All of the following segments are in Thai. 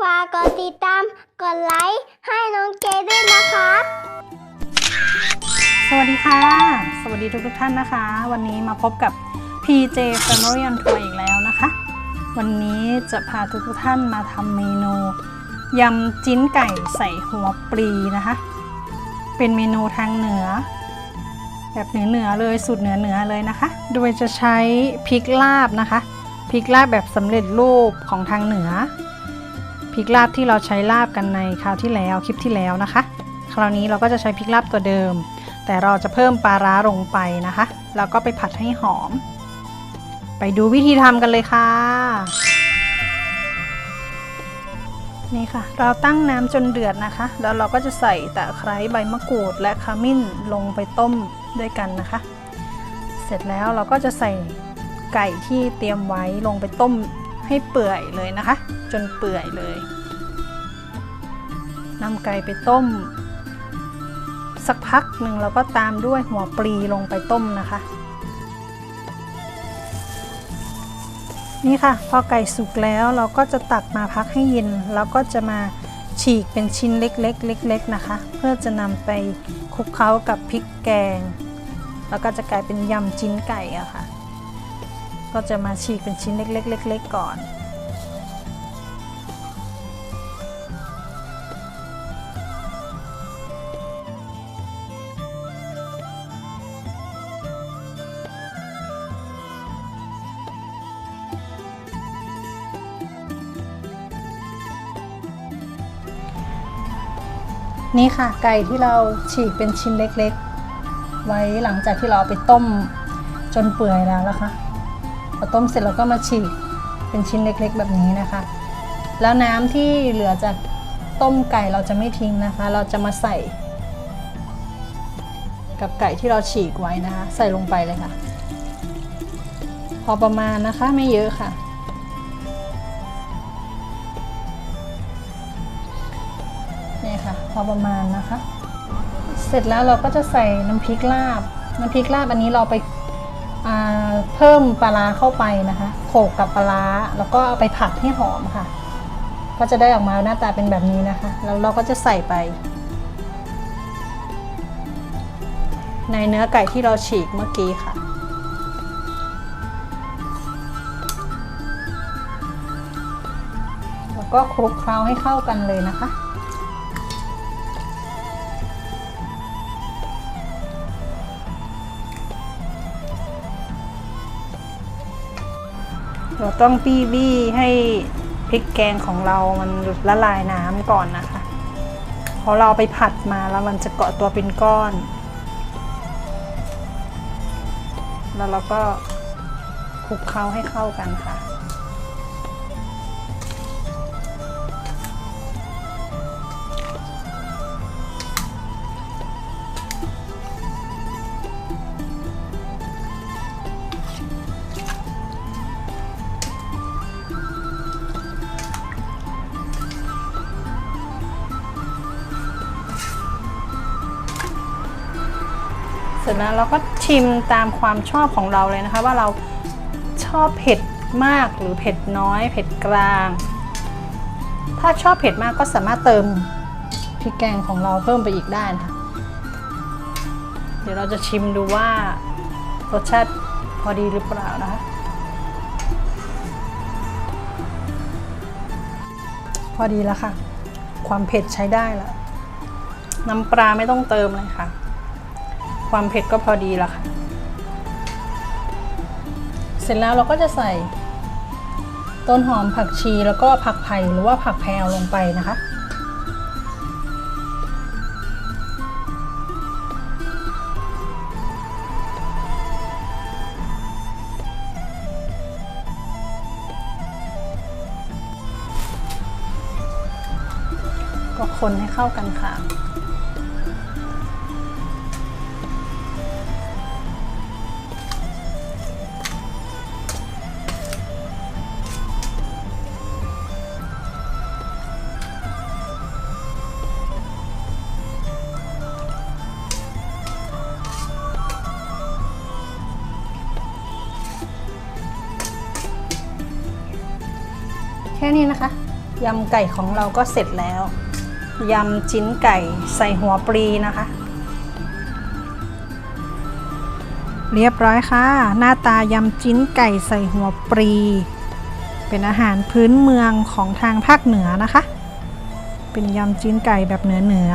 ฝากกดติดตาม กดไลค์ ให้น้องเจด้วยนะครับ สวัสดีค่ะ สวัสดีทุกทุกท่านนะคะ วันนี้มาพบกับ PJ Family on Tour อีกแล้วนะคะ วันนี้จะพาทุกทุกท่านมาทำเมนูยำจิ้นไก่ใส่หัวปลีนะคะ เป็นเมนูทางเหนือ แบบเหนือเหนือเลยสูตรเหนือเหนือเลยนะคะ โดยจะใช้พริกลาบนะคะพริกลาบแบบสำเร็จรูปของทางเหนือ พริกลาบที่เราใช้ลาบกันในคราวที่แล้วคลิปที่แล้วนะคะ คราวนี้เราก็จะใช้พริกลาบตัวเดิม แต่เราจะเพิ่มปลาร้าลงไปนะคะ แล้วก็ไปผัดให้หอม ไปดูวิธีทำกันเลยค่ะ นี่ค่ะ เราตั้งน้ำจนเดือดนะคะ แล้วเราก็จะใส่ตะไคร้ใบมะกรูดและขมิ้นลงไปต้มด้วยกันนะคะ เสร็จแล้วเราก็จะใส่ไก่ที่เตรียมไว้ลงไปต้ม ให้เปื่อยเลยนะคะ จนเปื่อยเลยนำไก่ไปต้ม สักพักหนึ่งเราก็ตามด้วยหัวปลีลงไปต้มนะคะ นี่ค่ะ พอไก่สุกแล้วเราก็จะตักมาพักให้เย็นแล้วก็จะมาฉีกเป็นชิ้นเล็กๆเล็กๆนะคะ เพื่อจะนำไปคลุกเคล้ากับพริกแกง แล้วก็จะกลายเป็นยำจิ้นไก่อะค่ะ ก็จะมาฉีกเป็นชิ้นเล็กๆเล็กๆก่อน นี่ค่ะไก่ที่เราฉีกเป็นชิ้นเล็กๆ ไว้หลังจากที่เราเอาไปต้มจนเปื่อยแล้วนะคะ พอต้มเสร็จเราก็มาฉีกเป็นชิ้นเล็กๆ แบบนี้นะคะ แล้วน้ำที่เหลือจากต้มไก่เราจะไม่ทิ้งนะคะ เราจะมาใส่ กับไก่ที่เราฉีกไว้นะคะ ใส่ลงไปเลยค่ะ พอประมาณนะคะไม่เยอะค่ะ นี่ค่ะ พอประมาณนะคะ เสร็จแล้วเราก็จะใส่น้ำพริกลาบ น้ำพริกลาบอันนี้เราไป เพิ่มปลาร้าเข้าไปนะคะโขลกกับปลาร้าแล้วก็เอาไปผัดให้หอมค่ะ ก็จะได้ออกมาหน้าตาเป็นแบบนี้นะคะ แล้วเราก็จะใส่ไป ในเนื้อไก่ที่เราฉีกเมื่อกี้ค่ะแล้วก็คลุกเคล้าให้เข้ากันเลยนะคะ เราต้องบี้บี้ให้พริกแกงของเรามันละลายน้ำก่อนนะคะเพราะเราไปผัดมาแล้วมันจะเกาะตัวเป็นก้อน แล้วเราก็คลุกเคล้าให้เข้ากันค่ะ เสร็จแล้วเราก็ชิมตามความชอบของเราเลยนะคะ ว่าเราชอบเผ็ดมากหรือเผ็ดน้อย เผ็ดกลาง ถ้าชอบเผ็ดมากก็สามารถเติมพริกแกงของเราเพิ่มไปอีกได้นะคะเดี๋ยวเราจะชิมดูว่ารสชาติพอดีหรือเปล่านะคะ พอดีแล้วค่ะ ความเผ็ดใช้ได้แล้วน้ำปลาไม่ต้องเติมเลยค่ะ ความเผ็ดก็พอดีล้วค่ะ เสร็จแล้วเราก็จะใส่ต้นหอมผักชีแล้วก็ผักไผ่หรือว่าผักแพรวลงไปนะคะ ก็คนให้เข้ากันค่ะ ค่นี้นะคะยำไก่ของเราก็เสร็จแล้วยำชิ้นไก่ใส่หัวปลีนะคะ เรียบร้อยค่ะ หน้าตายำจิ้นไก่ใส่หัวปรีเป็นอาหารพื้นเมืองของทางภาคเหนือนะคะ เป็นยำจิ้นไก่แบบเหนือเหนือ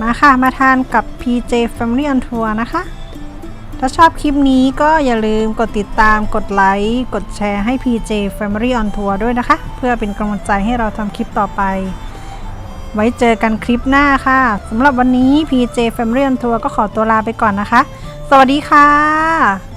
มาค่ะ มาทานกับ PJ Family on Tour นะคะ ถ้าชอบคลิปนี้ก็อย่าลืมกดติดตามกดไลค์ กดแชร์ให้ PJ Family on Tour ด้วยนะคะ เพื่อเป็นกำลังใจให้เราทำคลิปต่อไป ไว้เจอกันคลิปหน้าค่ะสำหรับวันนี้ PJ Family on Tour ก็ขอตัวลาไปก่อนนะคะ สวัสดีค่ะ